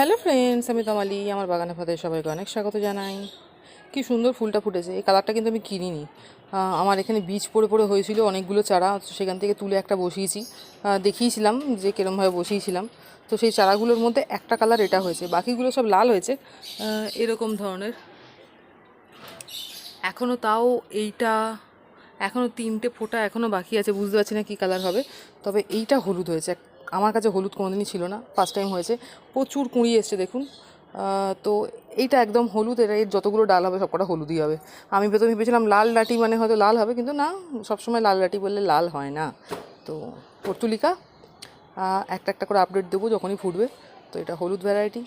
Hello friends আমি তমালি, আমার বাগানে ফাতে সবাইকে অনেক স্বাগত জানাই। কি সুন্দর ফুলটা ফুটেছে, এই কালারটা কিন্তু আমি কিনিনি। আমার এখানে বীজ পড়ে পড়ে হয়েছিল অনেকগুলো চারা সেখান থেকে তুলে একটা বসিয়েছি। দেখিয়েছিলাম যে কীরমভাবে বসিয়েছিলাম। তো সেই চারাগুলোর মধ্যে একটা কালার এটা হয়েছে, বাকিগুলো সব লাল হয়েছে। এরকম ধরনের। এখনও তাও এইটা এখনও তিনটে ফোঁটা এখনও বাকি আছে, বুঝতে পারছি না কী কালার হবে। তবে এইটা হলুদ হয়েছে আমার কাছে হলুদ কোনোদিনই ছিল না ফার্স্ট টাইম হয়েছে। প্রচুর কুঁড়ি এসছে, দেখুন। তো এইটা একদম হলুদ, এটা এর যতগুলো ডাল হবে সবকটা হলুদই হবে। আমি প্রথমে ভেবেছিলাম লাল লাটি মানে হয়তো লাল হবে, কিন্তু না, সবসময় লাল লাটি বললে লাল হয় না। তো পর্তুলিকা একটা একটা করে আপডেট দেবো যখনই ফুটবে। তো এটা হলুদ ভ্যারাইটি